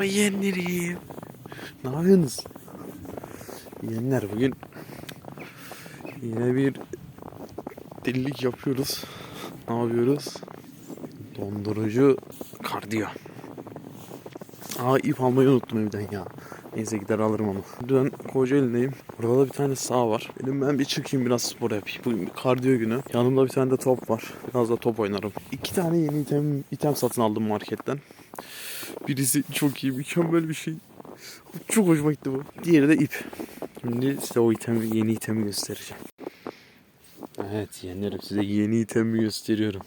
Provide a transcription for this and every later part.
Merhaba yeğenlerim. Ne yapıyorsunuz? Yeğenler bugün yine bir delilik yapıyoruz. Ne yapıyoruz? Dondurucu kardiyo. Aa ip almayı unuttum evden ya. Neyse gider alırım onu. Ben Kocaeli'ndeyim. Burada da bir tane sağ var. Dedim ben bir çıkayım biraz spor yapayım. Bugün bir kardiyo günü. Yanımda bir tane de top var. Biraz da top oynarım. İki tane yeni item, item satın aldım marketten. Birisi çok iyi, mükemmel bir şey. Çok hoşuma gitti bu. Diğeri de ip. Şimdi size o itemi, yeni itemi göstereceğim. Evet yeğenlerim size yeni itemi gösteriyorum.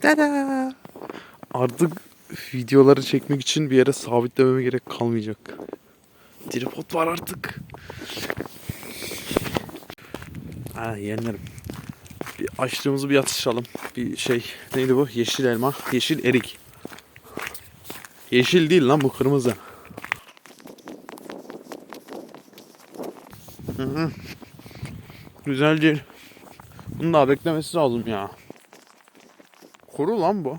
Tada! Artık videoları çekmek için bir yere sabitlememe gerek kalmayacak. Tripod var artık. Ha yeğenlerim. Bir açlığımızı bir atışalım. Bir şey neydi bu? Yeşil elma. Yeşil erik. Yeşil değil lan bu kırmızı. Hı hı. Güzel değil. Bunu daha beklemesi lazım ya. Kuru lan bu.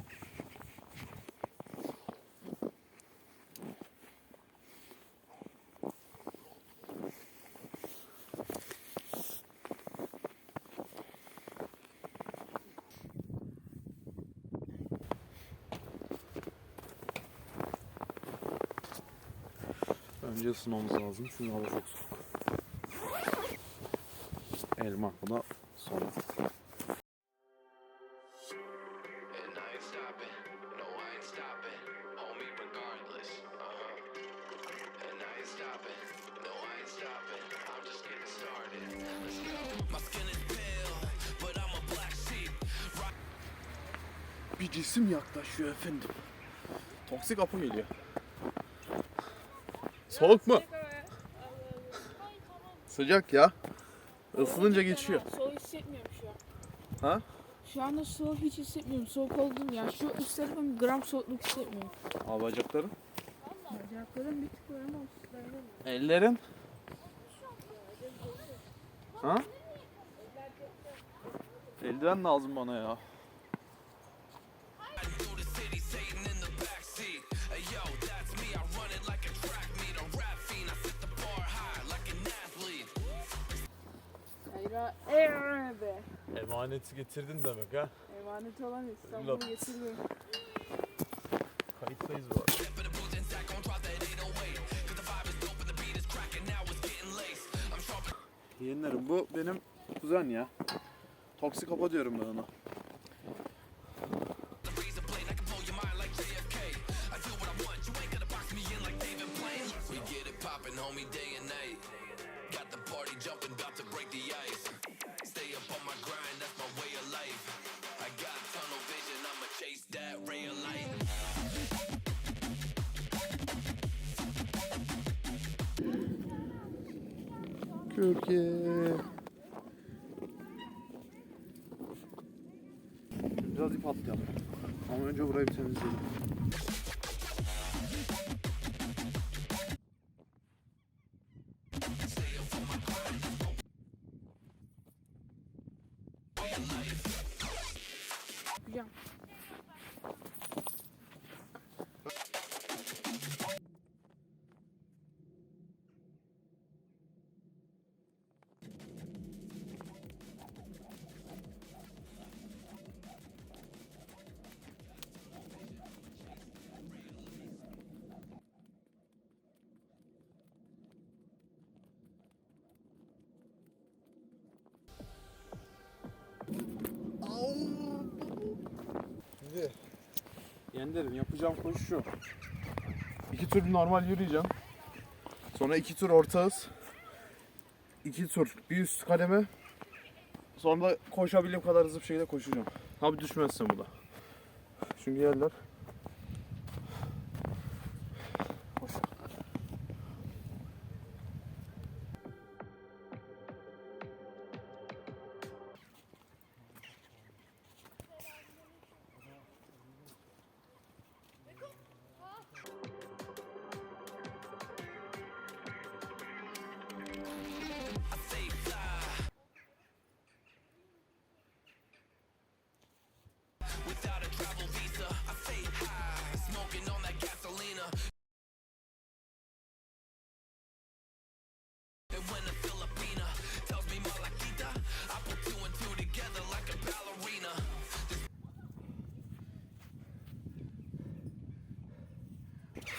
Önce ısınmamız lazım çünkü hava çok soğuk. Elma bu da sonra. Uh-huh. And I ain't stopping, no, I ain't stopping, I'm just getting started. Let's go. My skin is pale, but I'm a black sheep. Bir cisim yaklaşıyor efendim. Toksik apo geliyor. Soğuk mu? Sıcak ya. Isınınca geçiyor. Soğuk hissetmiyorum şu an. Ha? Şu anda soğuk hiç hissetmiyorum. Soğuk oldum ya. Şu üstlerim gram soğukluk hissetmiyorum. Al bacakların. Bacaklarım bir tık var ama üstlerim. Ellerin. Ha? Eldiven lazım bana ya. Be. Emaneti getirdin demek ha. Emanet olan İstanbul'u Laf. getiriyor. Kayıttayız bu arada. Step in the booth and sack on drop that 808. Cause the vibe is dope and the beat is cracking, now it's getting laced. I'm sharp Yeğenlerim bu benim kuzen ya. Toksik apo diyorum ben ona. homie, day and night. Got the party jumping, about to break the ice. Stay up on my grind, that's my way of life. I got tunnel vision, I'ma chase that ray of light. Kürke. Biraz ip atlayalım. Ama önce burayı bir temizleyelim. Yenderim yapacağım koşu şu. İki tur normal yürüyeceğim. Sonra iki tur orta hız. İki tur bir üst kademe. Sonra da koşabildiğim kadar hızlı bir şekilde koşacağım. Tabi düşmezsem bu da. Çünkü yerler.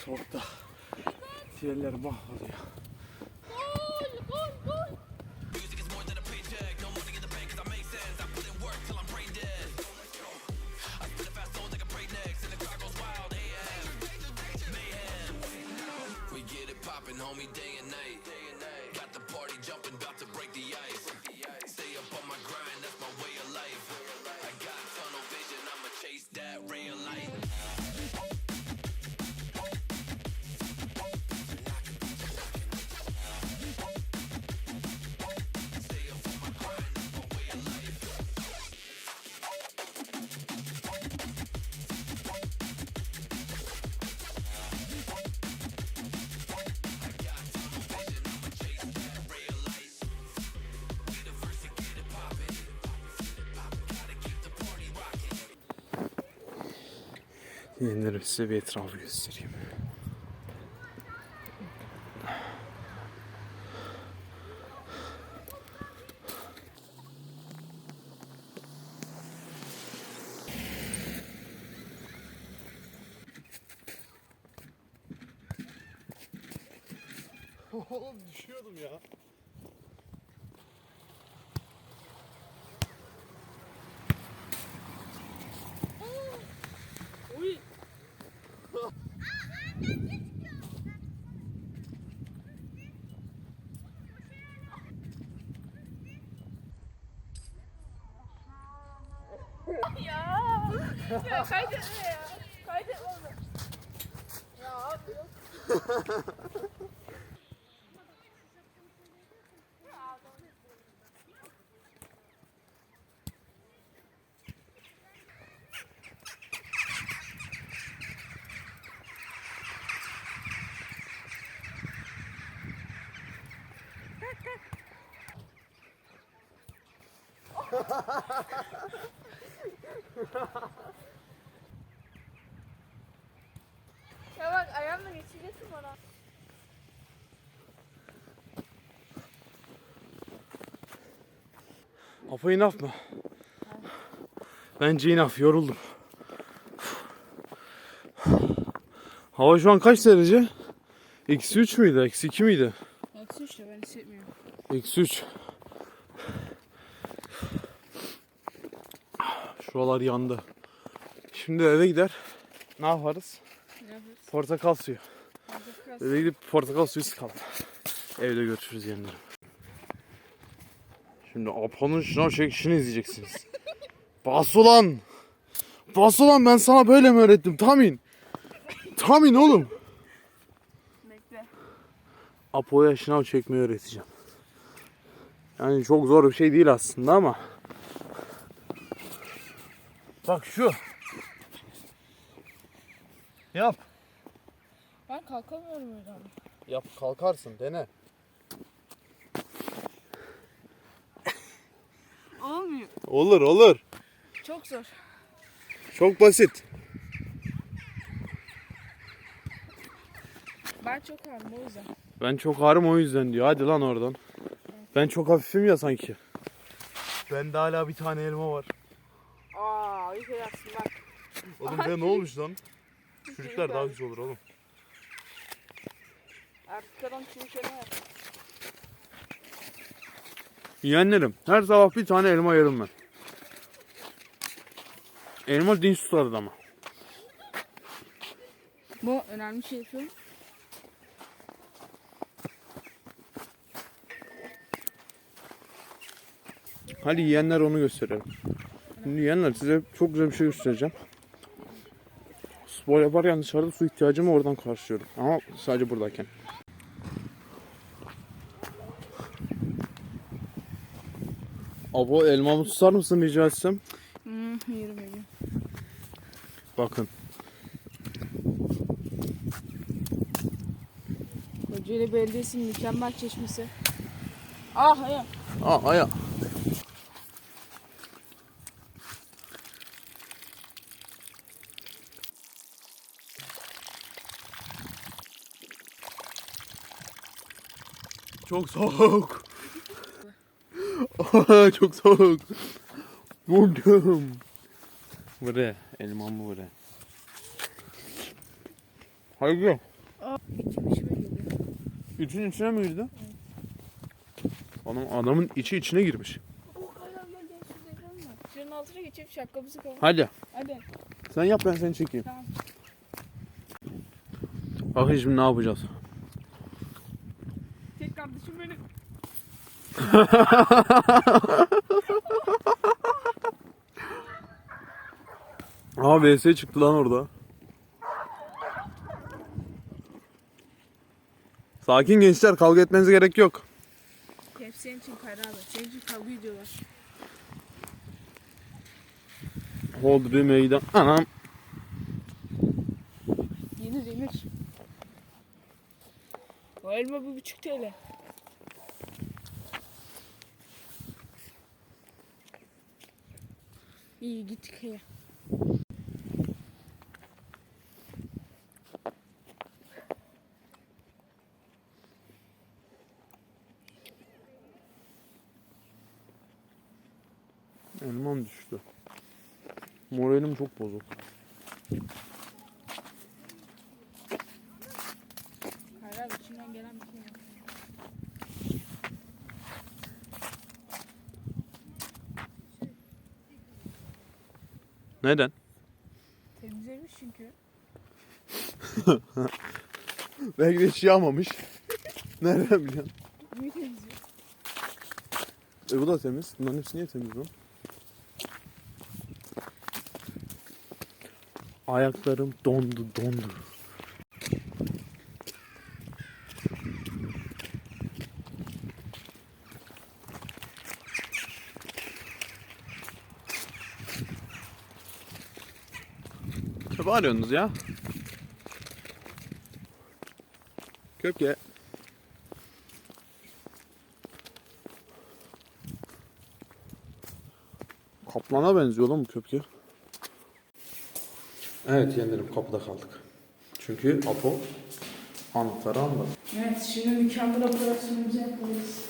Soğukta. Tiyeller mahvoluyor. Yenilerim size bir etrafı göstereyim. Oğlum düşüyordum ya. Ja. Ja, ga je dit je dit onder? Ja, Ya bak ayağımla geçeceksin bana. Apo enough mı? Bence enough. Yoruldum. Hava şu an kaç derece? Eksi 3 müydü? Eksi 2 miydi? Eksi işte ben hissetmiyorum. Eksi 3. Şuralar yandı. Şimdi eve gider. Ne yaparız? Ne? Portakal suyu. Biraz Eve gidip portakal suyu sıkalım. Evde görüşürüz yenilerim. Şimdi Apo'nun şınav çekişini izleyeceksiniz. Bas ulan! Bas ulan ben sana böyle mi öğrettim? Tamin! Tamin oğlum! bekle. Apo'ya şınav çekmeyi öğreteceğim. Yani çok zor bir şey değil aslında ama. Bak şu. Yap. Ben kalkamıyorum öyle ama. Yap kalkarsın dene. Olmuyor. Olur olur. Çok zor. Çok basit. Ben çok ağrım o yüzden. Ben çok ağrım o yüzden diyor. Hadi lan oradan. Ben çok hafifim ya sanki. Bende hala bir tane elma var. Aa iyi yatsın bak. Oğlum be ne olmuş lan? Çocuklar daha güzel olur oğlum. Artık adam çürük elma yap. Yeğenlerim her sabah bir tane elma yerim ben. Elma dinç tutar adamı. Bu önemli şey şu. Hadi yiyenler onu gösterelim. Şimdi yiyenler size çok güzel bir şey göstereceğim. Spor yaparken dışarıda su ihtiyacımı oradan karşılıyorum. Ama sadece buradayken. Abo elmamı tutar mısın rica etsem? Hmm. Bakın. Kocaeli Belediyesi'nin mükemmel çeşmesi. Ah ya. Aa aya. Çok soğuk. Aa, çok soğuk. Vurdum. Buraya. Elmam içime geliyor. İçin içine mi girdi? Adam, adamın içi içine girmiş. Şunun altına geçip şapkamızı kapat. Hadi Hadi. sen yap ben seni çekeyim. Tamam. Bakın şimdi ne yapacağız. Aa VS çıktı lan orada. Sakin gençler kavga etmenize gerek yok. Hep senin için Kayra abi. Senin için kavga ediyorlar. Hodri meydan. Anam. Yenir yenir. O elma bir buçuk TL. İyi gittik ya. Elmam düştü. Moralim çok bozuk. Kayra abi içinden gelen bir şey var. Neden? Temizlemiş çünkü. Belki de hiç yağmamış. Nereden biliyorsun? Niye temizliyor? E bu da temiz. Bunların hepsi niye temiz lan? Ayaklarım dondu dondu. Ne bağırıyorsunuz ya? Köpke. Kaplana benziyor lan bu köpke. Evet yeğenlerim kapıda kaldık. Çünkü Apo anahtarı almadı. Evet şimdi mükemmel operasyonumuzu yapmalıyız.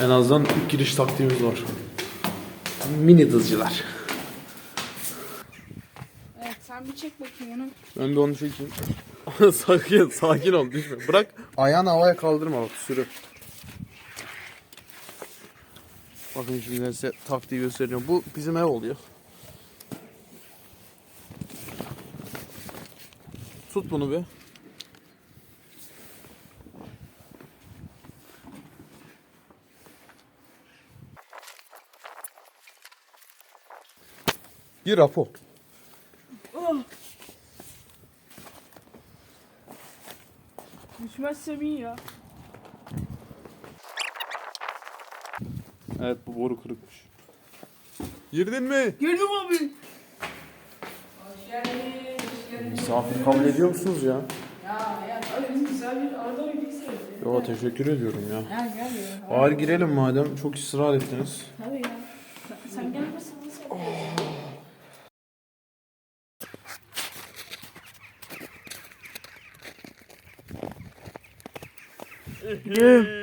En azından ilk giriş taktiğimiz var. Mini dızcılar. Sen bir çek bakayım onu. Ben de onu çekeyim. sakin, sakin ol düşme. Bırak. Ayağını havaya kaldırma bak sürü. Bakın şimdi size taktiği göstereceğim. Bu bizim ev oluyor. Tut bunu bir. Bir rapor. Düşmezsem iyi ya. Evet bu boru kırıkmış. Girdin mi? Gördüm abi. Hoş geldin. Hoş geldin. Misafir kabul ediyor musunuz ya? Ya ya abi güzel bir arada bir bilgisayar. Yo teşekkür ediyorum ya. Gel gel ya. Ağır girelim madem çok ısrar ettiniz. Tabii ya. 嗯。